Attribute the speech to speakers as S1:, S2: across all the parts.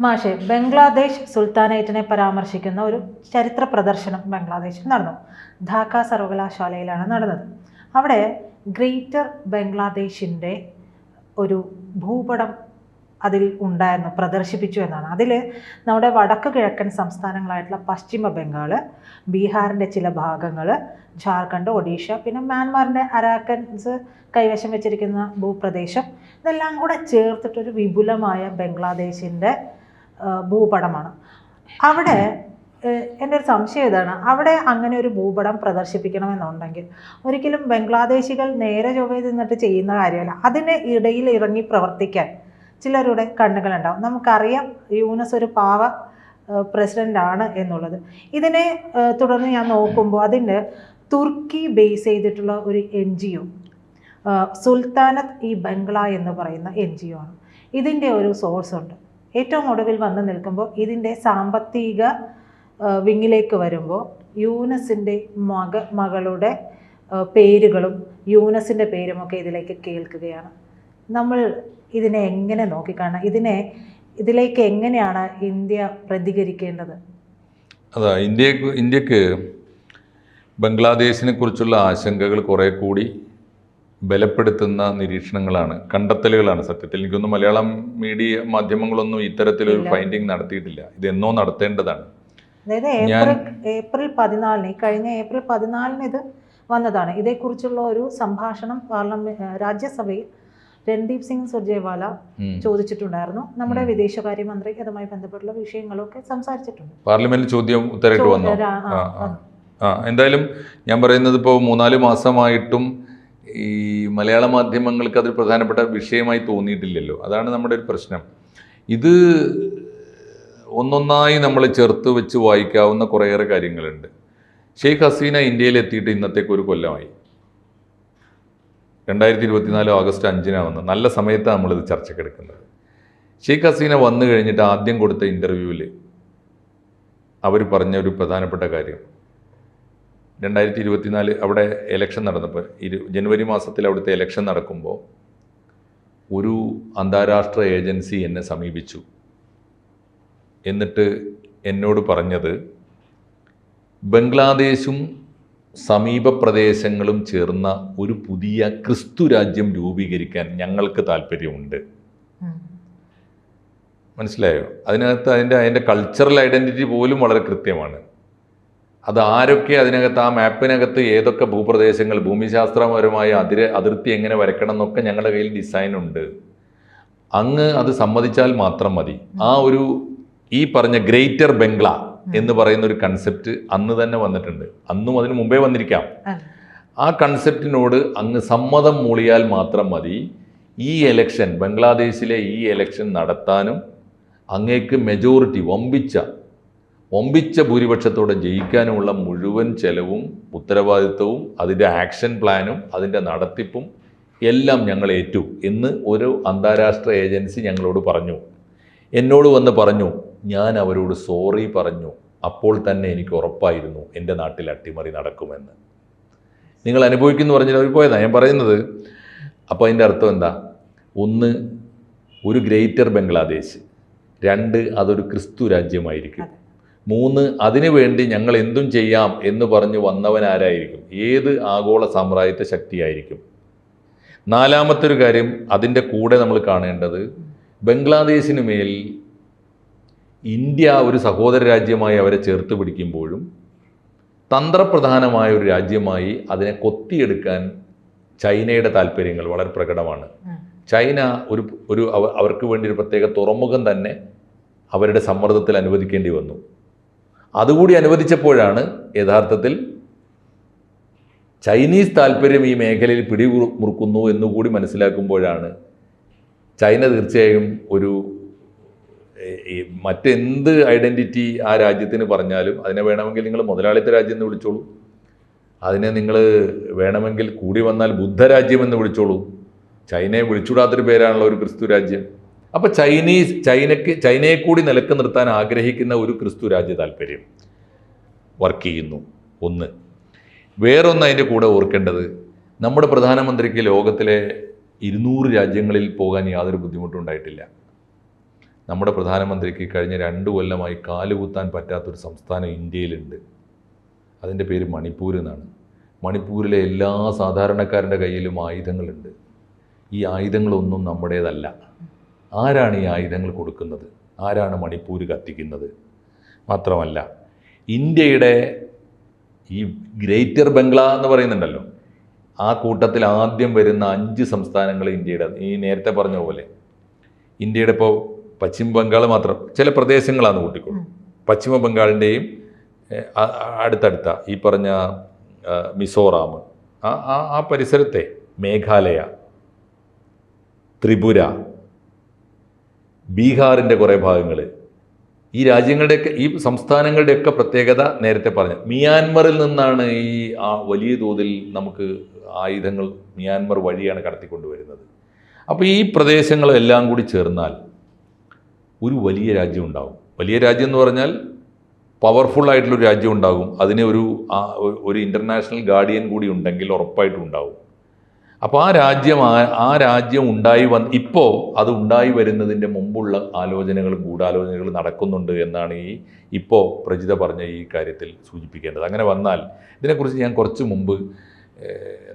S1: മാഷെ ബംഗ്ലാദേശ് സുൽത്താനേറ്റിനെ പരാമർശിക്കുന്ന ഒരു ചരിത്ര പ്രദർശനം ബംഗ്ലാദേശിൽ നടന്നു. ധാക്ക സർവകലാശാലയിലാണ് നടന്നത്. അവിടെ ഗ്രേറ്റർ ബംഗ്ലാദേശിന്റെ ഒരു ഭൂപടം അതിൽ ഉണ്ടായിരുന്നു പ്രദർശിപ്പിച്ചു എന്നാണ്. അതിൽ നമ്മുടെ വടക്ക് കിഴക്കൻ സംസ്ഥാനങ്ങളായിട്ടുള്ള പശ്ചിമ ബംഗാൾ ബീഹാറിന്റെ ചില ഭാഗങ്ങൾ ജാർഖണ്ഡ് ഒഡീഷ പിന്നെ മ്യാൻമാറിന്റെ അരാക്കൻസ് കൈവശം വെച്ചിരിക്കുന്ന ഭൂപ്രദേശം ഇതെല്ലാം കൂടെ ചേർത്തിട്ടൊരു വിപുലമായ ബംഗ്ലാദേശിന്റെ ഭൂപടമാണ്. അവിടെ എന്റെ ഒരു സംശയം ഇതാണ്. അവിടെ അങ്ങനെ ഒരു ഭൂപടം പ്രദർശിപ്പിക്കണമെന്നുണ്ടെങ്കിൽ ഒരിക്കലും ബംഗ്ലാദേശികൾ നേരെ ചൊവ്വയിൽ നിന്നിട്ട് ചെയ്യുന്ന കാര്യമല്ല. അതിന് ഇടയിൽ ഇറങ്ങി പ്രവർത്തിക്കാൻ ചിലരുടെ കണ്ണുകളുണ്ടാവും. നമുക്കറിയാം യൂനസ് ഒരു പാവ പ്രസിഡന്റ് ആണ് എന്നുള്ളത്. ഇതിനെ തുടർന്ന് ഞാൻ നോക്കുമ്പോൾ അതിന്റെ തുർക്കി ബേസ് ചെയ്തിട്ടുള്ള ഒരു എൻ ജി ഒ സുൽത്താനത്ത് ഈ ബംഗ്ല എന്ന് പറയുന്ന എൻ ജി ഒ ആണ്. ഇതിന്റെ ഒരു സോഴ്സ് ഉണ്ട്. ഏറ്റവും ഒടുവിൽ വന്ന് നിൽക്കുമ്പോൾ ഇതിന്റെ സാമ്പത്തിക വിങ്ങിലേക്ക് വരുമ്പോൾ യൂനസിന്റെ മക മകളുടെ പേരുകളും യൂനസിന്റെ പേരുമൊക്കെ ഇതിലേക്ക് കേൾക്കുകയാണ്. നമ്മൾ ഇതിനെ എങ്ങനെ നോക്കിക്കാണാം? ഇതിനെ ഇതിലേക്ക് എങ്ങനെയാണ് ഇന്ത്യ പ്രതികരിക്കേണ്ടത്?
S2: അതാ ഇന്ത്യയ്ക്ക് ഇന്ത്യയ്ക്ക് ബംഗ്ലാദേശിനെ കുറിച്ചുള്ള ആശങ്കകൾ കുറേ കൂടി ബലപ്പെടുത്തുന്ന നിരീക്ഷണങ്ങളാണ് കണ്ടെത്തലുകളാണ് സത്യത്തിൽ. എനിക്കൊന്നും മലയാളം മീഡിയ മാധ്യമങ്ങളൊന്നും ഇത്തരത്തിലൊരു. ഫൈൻഡിങ് നടത്തിയിട്ടില്ല. ഇതെന്നോ നടത്തേണ്ടതാണ്.
S1: അതായത്
S2: ഞാൻ-
S1: ഏപ്രിൽ ഏപ്രിൽ പതിനാലിന് കഴിഞ്ഞ ഏപ്രിൽ പതിനാലിന് ഇത് വന്നതാണ്. ഇതേക്കുറിച്ചുള്ള ഒരു സംഭാഷണം പാർലമെന്റ് രാജ്യസഭയിൽ രൺദീപ് സിംഗ് സുർജേവാല ചോദിച്ചിട്ടുണ്ടായിരുന്നു. നമ്മുടെ വിദേശകാര്യമന്ത്രി അതുമായി ബന്ധപ്പെട്ടുള്ള വിഷയങ്ങളൊക്കെ സംസാരിച്ചിട്ടുണ്ട്.
S2: പാർലമെന്റിൽ ചോദ്യം ഉത്തരവിട്ട് വന്നു? എന്തായാലും ഞാൻ പറയുന്നത് ഇപ്പോൾ മൂന്നാൽ മാസമായിട്ടും ഈ മലയാള മാധ്യമങ്ങൾക്ക് അതൊരു പ്രധാനപ്പെട്ട വിഷയമായി തോന്നിയിട്ടില്ലല്ലോ. അതാണ് നമ്മുടെ ഒരു പ്രശ്നം. ഇത് ഒന്നൊന്നായി നമ്മൾ ചേർത്ത് വെച്ച് വായിക്കാവുന്ന കുറേയേറെ കാര്യങ്ങളുണ്ട്. ഷെയ്ഖ് ഹസീന ഇന്ത്യയിൽ എത്തിയിട്ട് ഇന്നത്തേക്ക് ഒരു കൊല്ലമായി. രണ്ടായിരത്തി ഇരുപത്തിനാല് ഓഗസ്റ്റ് അഞ്ചിനാണ് വന്നത് നല്ല സമയത്താണ് നമ്മളിത് ചർച്ചക്കെടുക്കുന്നത് ഷെയ്ഖ് ഹസീന വന്നു കഴിഞ്ഞിട്ട് ആദ്യം കൊടുത്ത ഇന്റർവ്യൂവിൽ അവർ പറഞ്ഞ ഒരു പ്രധാനപ്പെട്ട കാര്യം. രണ്ടായിരത്തി ഇരുപത്തിനാല് അവിടെ എലക്ഷൻ നടന്നപ്പോൾ ഇരു ജനുവരി മാസത്തിൽ അവിടുത്തെ എലക്ഷൻ നടക്കുമ്പോൾ ഒരു അന്താരാഷ്ട്ര ഏജൻസി എന്നെ സമീപിച്ചു. എന്നിട്ട് എന്നോട് പറഞ്ഞത് ബംഗ്ലാദേശും സമീപ പ്രദേശങ്ങളും ചേർന്ന ഒരു പുതിയ ക്രിസ്തു രാജ്യം രൂപീകരിക്കാൻ ഞങ്ങൾക്ക് താല്പര്യമുണ്ട്. മനസ്സിലായോ? അതിനകത്ത് അതിന്റെ അതിന്റെ കൾച്ചറൽ ഐഡന്റിറ്റി പോലും വളരെ കൃത്യമാണ്. അത് ആരൊക്കെ അതിനകത്ത് ആ മാപ്പിനകത്ത് ഏതൊക്കെ ഭൂപ്രദേശങ്ങൾ ഭൂമിശാസ്ത്രപരമായ അതിർ അതിർത്തി എങ്ങനെ വരക്കണം എന്നൊക്കെ ഞങ്ങളുടെ കയ്യിൽ ഡിസൈൻ ഉണ്ട് അങ്ങ് അത് സമ്മതിച്ചാൽ മാത്രം മതി. ആ ഒരു ഈ പറഞ്ഞ ഗ്രേറ്റർ ബംഗ്ല എന്ന് പറയുന്ന ഒരു കൺസെപ്റ്റ് അന്ന് തന്നെ വന്നിട്ടുണ്ട്. അന്നും അതിന് മുമ്പേ വന്നിരിക്കാം. ആ കൺസെപ്റ്റിനോട് അങ്ങ് സമ്മതം മൂളിയാൽ മാത്രം മതി. ഈ എലക്ഷൻ ബംഗ്ലാദേശിലെ ഈ എലക്ഷൻ നടത്താനും അങ്ങേക്ക് മെജോറിറ്റി വമ്പിച്ച വമ്പിച്ച ഭൂരിപക്ഷത്തോടെ ജയിക്കാനുമുള്ള മുഴുവൻ ചെലവും ഉത്തരവാദിത്വവും അതിന്റെ ആക്ഷൻ പ്ലാനും അതിന്റെ നടത്തിപ്പും എല്ലാം ഞങ്ങൾ ഏറ്റു എന്ന് ഒരു അന്താരാഷ്ട്ര ഏജൻസി ഞങ്ങളോട് പറഞ്ഞു. എന്നോട് വന്ന് പറഞ്ഞു ഞാൻ അവരോട് സോറി പറഞ്ഞു. അപ്പോൾ തന്നെ എനിക്ക് ഉറപ്പായിരുന്നു എന്റെ നാട്ടിൽ അട്ടിമറി നടക്കുമെന്ന്. നിങ്ങൾ അനുഭവിക്കുന്നു പറഞ്ഞാൽ അവർ പോയതാണ് ഞാൻ പറയുന്നത്. അപ്പോൾ അതിന്റെ അർത്ഥം എന്താ? ഒന്ന് ഒരു ഗ്രേറ്റർ ബംഗ്ലാദേശ്. രണ്ട് അതൊരു ക്രിസ്തു രാജ്യമായിരിക്കും. മൂന്ന് അതിനു വേണ്ടി ഞങ്ങൾ എന്തും ചെയ്യാം എന്ന് പറഞ്ഞ് വന്നവൻ ആരായിരിക്കും ഏത് ആഗോള സാമ്രാജ്യത്വ ശക്തിയായിരിക്കും? നാലാമത്തെ ഒരു കാര്യം അതിന്റെ കൂടെ നമ്മൾ കാണേണ്ടത് ബംഗ്ലാദേശിന് മേൽ ഇന്ത്യ ഒരു സഹോദര രാജ്യമായി അവരെ ചേർത്ത് പിടിക്കുമ്പോഴും തന്ത്രപ്രധാനമായ ഒരു രാജ്യമായി അതിനെ കൊത്തിയെടുക്കാൻ ചൈനയുടെ താല്പര്യങ്ങൾ വളരെ പ്രകടമാണ്. ചൈന ഒരു ഒരു അവർക്ക് വേണ്ടി ഒരു പ്രത്യേക തുറമുഖം തന്നെ അവരുടെ സമ്മർദ്ദത്തിൽ അനുവദിക്കേണ്ടി വന്നു. അതുകൂടി അനുവദിച്ചപ്പോഴാണ് യഥാർത്ഥത്തിൽ ചൈനീസ് താല്പര്യം ഈ മേഖലയിൽ പിടിമുറുക്കുന്നു എന്നുകൂടി മനസ്സിലാക്കുമ്പോഴാണ് ചൈന തീർച്ചയായും ഒരു മറ്റെന്ത് ഐഡന്റിറ്റി ആ രാജ്യത്തിന് പറഞ്ഞാലും അതിനെ വേണമെങ്കിൽ നിങ്ങൾ മുതലാളിത്ത രാജ്യം എന്ന് വിളിച്ചോളൂ. അതിനെ നിങ്ങൾ വേണമെങ്കിൽ കൂടി വന്നാൽ ബുദ്ധരാജ്യം എന്ന് വിളിച്ചോളൂ. ചൈനയെ വിളിച്ചുകൂടാത്തൊരു പേരാണല്ലോ ഒരു ക്രിസ്തു രാജ്യം. അപ്പോൾ ചൈനീസ് ചൈനയ്ക്ക് ചൈനയെ കൂടി നിലയ്ക്ക് നിർത്താൻ ആഗ്രഹിക്കുന്ന ഒരു ക്രിസ്തു രാജ്യ താല്പര്യം വർക്ക് ചെയ്യുന്നു. ഒന്ന്. വേറൊന്ന് അതിന്റെ കൂടെ ഓർക്കേണ്ടത് നമ്മുടെ പ്രധാനമന്ത്രിക്ക് ലോകത്തിലെ ഇരുന്നൂറ് രാജ്യങ്ങളിൽ പോകാൻ യാതൊരു ബുദ്ധിമുട്ടും ഉണ്ടായിട്ടില്ല. നമ്മുടെ പ്രധാനമന്ത്രിക്ക് കഴിഞ്ഞ രണ്ട് കൊല്ലമായി കാലുകുത്താൻ പറ്റാത്തൊരു സംസ്ഥാനം ഇന്ത്യയിലുണ്ട്. അതിന്റെ പേര് മണിപ്പൂർ എന്നാണ്. മണിപ്പൂരിലെ എല്ലാ സാധാരണക്കാരന്റെ കയ്യിലും ആയുധങ്ങളുണ്ട്. ഈ ആയുധങ്ങളൊന്നും നമ്മുടേതല്ല. ആരാണ് ഈ ആയുധങ്ങൾ കൊടുക്കുന്നത്? ആരാണ് മണിപ്പൂർ കത്തിക്കുന്നത്? മാത്രമല്ല ഇന്ത്യയുടെ ഈ ഗ്രേറ്റർ ബംഗ്ല എന്ന് പറയുന്നുണ്ടല്ലോ ആ കൂട്ടത്തിൽ ആദ്യം വരുന്ന അഞ്ച് സംസ്ഥാനങ്ങൾ ഇന്ത്യയുടെ ഈ നേരത്തെ പറഞ്ഞ പോലെ. ഇന്ത്യയുടെ ഇപ്പോൾ പശ്ചിമ ബംഗാൾ മാത്രം ചില പ്രദേശങ്ങളാണ് കൂട്ടിക്കോളൂ. പശ്ചിമ ബംഗാളിന്റെയും അടുത്തടുത്ത ഈ പറഞ്ഞ മിസോറാം ആ ആ പരിസരത്തെ മേഘാലയ ത്രിപുര ബീഹാറിന്റെ കുറേ ഭാഗങ്ങൾ ഈ രാജ്യങ്ങളുടെയൊക്കെ ഈ സംസ്ഥാനങ്ങളുടെയൊക്കെ പ്രത്യേകത നേരത്തെ പറഞ്ഞു. മിയാൻമറിൽ നിന്നാണ് ഈ ആ വലിയ തോതിൽ നമുക്ക് ആയുധങ്ങൾ മിയാൻമർ വഴിയാണ് കടത്തിക്കൊണ്ടുവരുന്നത്. അപ്പോൾ ഈ പ്രദേശങ്ങളെല്ലാം കൂടി ചേർന്നാൽ ഒരു വലിയ രാജ്യം ഉണ്ടാകും വലിയ രാജ്യം എന്ന് പറഞ്ഞാൽ പവർഫുൾ ആയിട്ടുള്ളൊരു രാജ്യം ഉണ്ടാകും. അതിനെ ഒരു ഒരു ഇന്റർനാഷണൽ ഗാർഡിയൻ കൂടി ഉണ്ടെങ്കിൽ ഉറപ്പായിട്ടും ഉണ്ടാവും. അപ്പോൾ ആ രാജ്യം ആ- രാജ്യം ഉണ്ടായി വന്ന് ഇപ്പോൾ അത് ഉണ്ടായി വരുന്നതിന്റെ മുമ്പുള്ള ആലോചനകൾ ഗൂഢാലോചനകൾ നടക്കുന്നുണ്ട് എന്നാണ് ഈ ഇപ്പോൾ പ്രജിത പറഞ്ഞ ഈ കാര്യത്തിൽ സൂചിപ്പിക്കേണ്ടത്. അങ്ങനെ വന്നാൽ ഇതിനെക്കുറിച്ച് ഞാൻ കുറച്ച് മുമ്പ്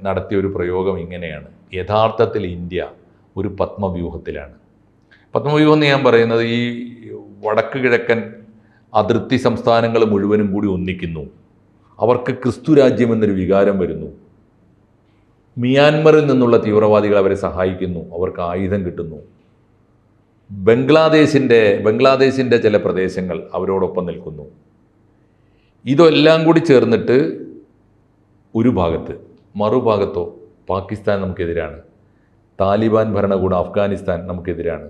S2: നടത്തിയ ഒരു പ്രയോഗം ഇങ്ങനെയാണ്. യഥാർത്ഥത്തിൽ ഇന്ത്യ ഒരു പത്മവ്യൂഹത്തിലാണ്. പത്മവ്യൂഹം എന്ന് ഞാൻ പറയുന്നത് ഈ വടക്ക് കിഴക്കൻ അതിർത്തി സംസ്ഥാനങ്ങൾ മുഴുവനും കൂടി ഒന്നിക്കുന്നു. അവർക്ക് ക്രിസ്തു രാജ്യം എന്നൊരു വികാരം വരുന്നു. മിയാൻമറിൽ നിന്നുള്ള തീവ്രവാദികൾ അവരെ സഹായിക്കുന്നു. അവർക്ക് ആയുധം കിട്ടുന്നു. ബംഗ്ലാദേശിന്റെ ബംഗ്ലാദേശിന്റെ ചില പ്രദേശങ്ങൾ അവരോടൊപ്പം നിൽക്കുന്നു. ഇതെല്ലാം കൂടി ചേർന്നിട്ട് ഒരു ഭാഗത്ത് മറുഭാഗത്തോ പാകിസ്ഥാൻ നമുക്കെതിരാണ്. താലിബാൻ ഭരണകൂടം അഫ്ഗാനിസ്ഥാൻ നമുക്കെതിരാണ്.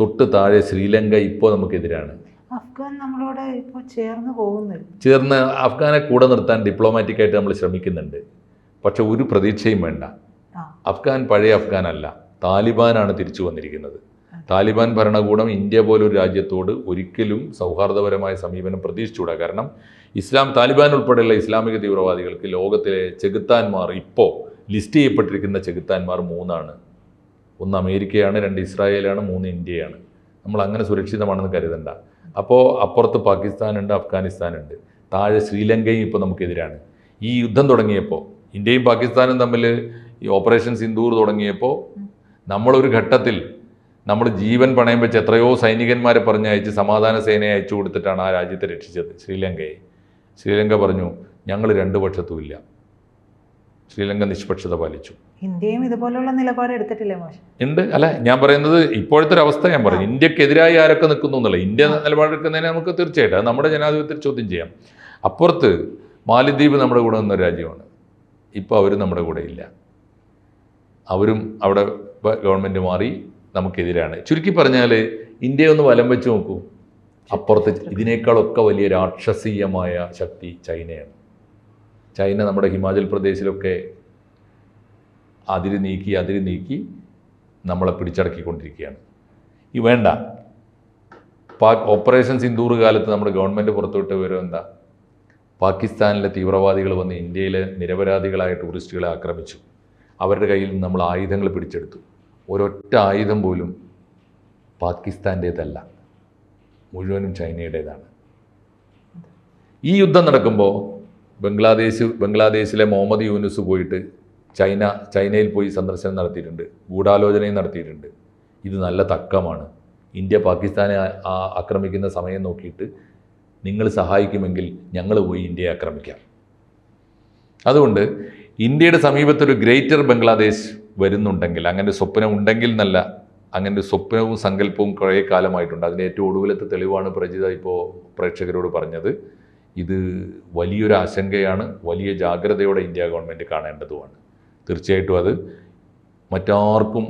S2: തൊട്ട് താഴെ ശ്രീലങ്ക ഇപ്പോൾ നമുക്കെതിരാണ്.
S1: അഫ്ഗാൻ നമ്മളോട് ഇപ്പോൾ ചേർന്ന് പോകുന്നില്ല.
S2: ചേർന്ന് അഫ്ഗാനെ കൂടെ നിർത്താൻ ഡിപ്ലോമാറ്റിക്കായിട്ട് നമ്മൾ ശ്രമിക്കുന്നുണ്ട്. പക്ഷെ ഒരു പ്രതീക്ഷയും വേണ്ട. അഫ്ഗാൻ പഴയ അഫ്ഗാൻ അല്ല. താലിബാനാണ് തിരിച്ചു വന്നിരിക്കുന്നത്. താലിബാൻ ഭരണകൂടം ഇന്ത്യ പോലൊരു രാജ്യത്തോട് ഒരിക്കലും സൗഹാർദ്ദപരമായ സമീപനം പ്രതീക്ഷിച്ചുകൂടാ. കാരണം ഇസ്ലാം താലിബാൻ ഉൾപ്പെടെയുള്ള ഇസ്ലാമിക തീവ്രവാദികൾക്ക് ലോകത്തിലെ ചെകുത്താന്മാർ ഇപ്പോൾ ലിസ്റ്റ് ചെയ്യപ്പെട്ടിരിക്കുന്ന ചെകുത്താന്മാർ മൂന്നാണ്. ഒന്ന് അമേരിക്കയാണ് രണ്ട് ഇസ്രായേലാണ് മൂന്ന് ഇന്ത്യയാണ്. നമ്മൾ അങ്ങനെ സുരക്ഷിതമാണെന്ന് കരുതണ്ട. അപ്പോൾ അപ്പുറത്ത് പാകിസ്ഥാനുണ്ട് അഫ്ഗാനിസ്ഥാനുണ്ട്. താഴെ ശ്രീലങ്കയും ഇപ്പോൾ നമുക്കെതിരാണ്. ഈ യുദ്ധം തുടങ്ങിയപ്പോൾ ഇന്ത്യയും പാകിസ്ഥാനും തമ്മിൽ ഈ ഓപ്പറേഷൻ സിന്ദൂർ തുടങ്ങിയപ്പോൾ നമ്മളൊരു ഘട്ടത്തിൽ നമ്മൾ ജീവൻ പണയം വെച്ച് എത്രയോ സൈനികന്മാരെ പറഞ്ഞയച്ച് സമാധാന സേനയെ അയച്ചു കൊടുത്തിട്ടാണ് ആ രാജ്യത്തെ രക്ഷിച്ചത് ശ്രീലങ്കയെ. ശ്രീലങ്ക പറഞ്ഞു ഞങ്ങൾ രണ്ട് പക്ഷത്തുമില്ല ശ്രീലങ്ക നിഷ്പക്ഷത പാലിച്ചു.
S1: ഇന്ത്യയും ഇതുപോലുള്ള നിലപാട് എടുത്തിട്ടില്ലേ മോശം?
S2: ഉണ്ട്. അല്ല ഞാൻ പറയുന്നത് ഇപ്പോഴത്തെ ഒരു അവസ്ഥ ഞാൻ പറയും. ഇന്ത്യക്കെതിരായി ആരൊക്കെ നിൽക്കുന്നു എന്നുള്ള ഇന്ത്യ നിലപാടെടുക്കുന്നതിനെ നമുക്ക് തീർച്ചയായിട്ടും നമ്മുടെ ജനാധിപത്യത്തിൽ ചോദ്യം ചെയ്യാം. അപ്പുറത്ത് മാലിദ്വീപ് നമ്മുടെ കൂടെ നിന്നൊരു രാജ്യമാണ്. ഇപ്പോൾ അവരും നമ്മുടെ കൂടെ ഇല്ല അവരും അവിടെ ഗവൺമെന്റ് മാറി നമുക്കെതിരാണ്. ചുരുക്കി പറഞ്ഞാൽ ഇന്ത്യ ഒന്ന് വലം വെച്ച് നോക്കൂ. അപ്പുറത്ത് ഇതിനേക്കാളൊക്കെ വലിയ രാക്ഷസീയമായ ശക്തി ചൈനയാണ്. ചൈന നമ്മുടെ ഹിമാചൽ പ്രദേശിലൊക്കെ അതിര് നീക്കി അതിര് നീക്കി നമ്മളെ പിടിച്ചടക്കിക്കൊണ്ടിരിക്കുകയാണ്. ഈ വേണ്ട. പാക് ഓപ്പറേഷൻ സിന്ദൂർ കാലത്ത് നമ്മുടെ ഗവൺമെന്റ് പുറത്തുവിട്ട വിവരം എന്താ? പാകിസ്ഥാനിലെ തീവ്രവാദികൾ വന്ന് ഇന്ത്യയിലെ നിരപരാധികളായ ടൂറിസ്റ്റുകളെ ആക്രമിച്ചു. അവരുടെ കയ്യിൽ നിന്ന് നമ്മൾ ആയുധങ്ങൾ പിടിച്ചെടുത്തു. ഒരൊറ്റ ആയുധം പോലും പാകിസ്ഥാന്റേതല്ല. മുഴുവനും ചൈനയുടേതാണ്. ഈ യുദ്ധം നടക്കുമ്പോൾ ബംഗ്ലാദേശ് ബംഗ്ലാദേശിലെ മുഹമ്മദ് യൂനുസ് പോയിട്ട് ചൈന ചൈനയിൽ പോയി സന്ദർശനം നടത്തിയിട്ടുണ്ട്. ഗൂഢാലോചനയും നടത്തിയിട്ടുണ്ട്. ഇത് നല്ല തക്കമാണ്. ഇന്ത്യ പാകിസ്ഥാനെ ആക്രമിക്കുന്ന സമയം നോക്കിയിട്ട് നിങ്ങൾ സഹായിക്കുമെങ്കിൽ ഞങ്ങൾ പോയി ഇന്ത്യയെ ആക്രമിക്കാം. അതുകൊണ്ട് ഇന്ത്യയുടെ സമീപത്തൊരു ഗ്രേറ്റർ ബംഗ്ലാദേശ് വരുന്നുണ്ടെങ്കിൽ അങ്ങനെ സ്വപ്നം ഉണ്ടെങ്കിൽ എന്നല്ല അങ്ങനെ സ്വപ്നവും സങ്കല്പവും കുറേ കാലമായിട്ടുണ്ട്. അതിന്റെ ഏറ്റവും ഒടുവിലത്തെ തെളിവാണ് പ്രജിത ഇപ്പോൾ പ്രേക്ഷകരോട് പറഞ്ഞത്. ഇത് വലിയൊരു ആശങ്കയാണ് വലിയ ജാഗ്രതയോടെ ഇന്ത്യ ഗവൺമെന്റ് കാണേണ്ടതുമാണ്. തീർച്ചയായിട്ടും അത് മറ്റാർക്കും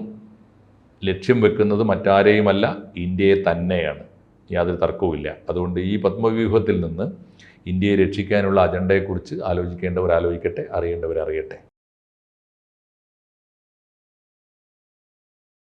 S2: ലക്ഷ്യം വെക്കുന്നത് മറ്റാരെയുമല്ല ഇന്ത്യയെ തന്നെയാണ്. യാതൊരു തർക്കവുമില്ല. അതുകൊണ്ട് ഈ പത്മവ്യൂഹത്തിൽ നിന്ന് ഇന്ത്യയെ രക്ഷിക്കാനുള്ള അജണ്ടയെക്കുറിച്ച് ആലോചിക്കേണ്ടവർ ആലോചിക്കട്ടെ അറിയേണ്ടവർ അറിയട്ടെ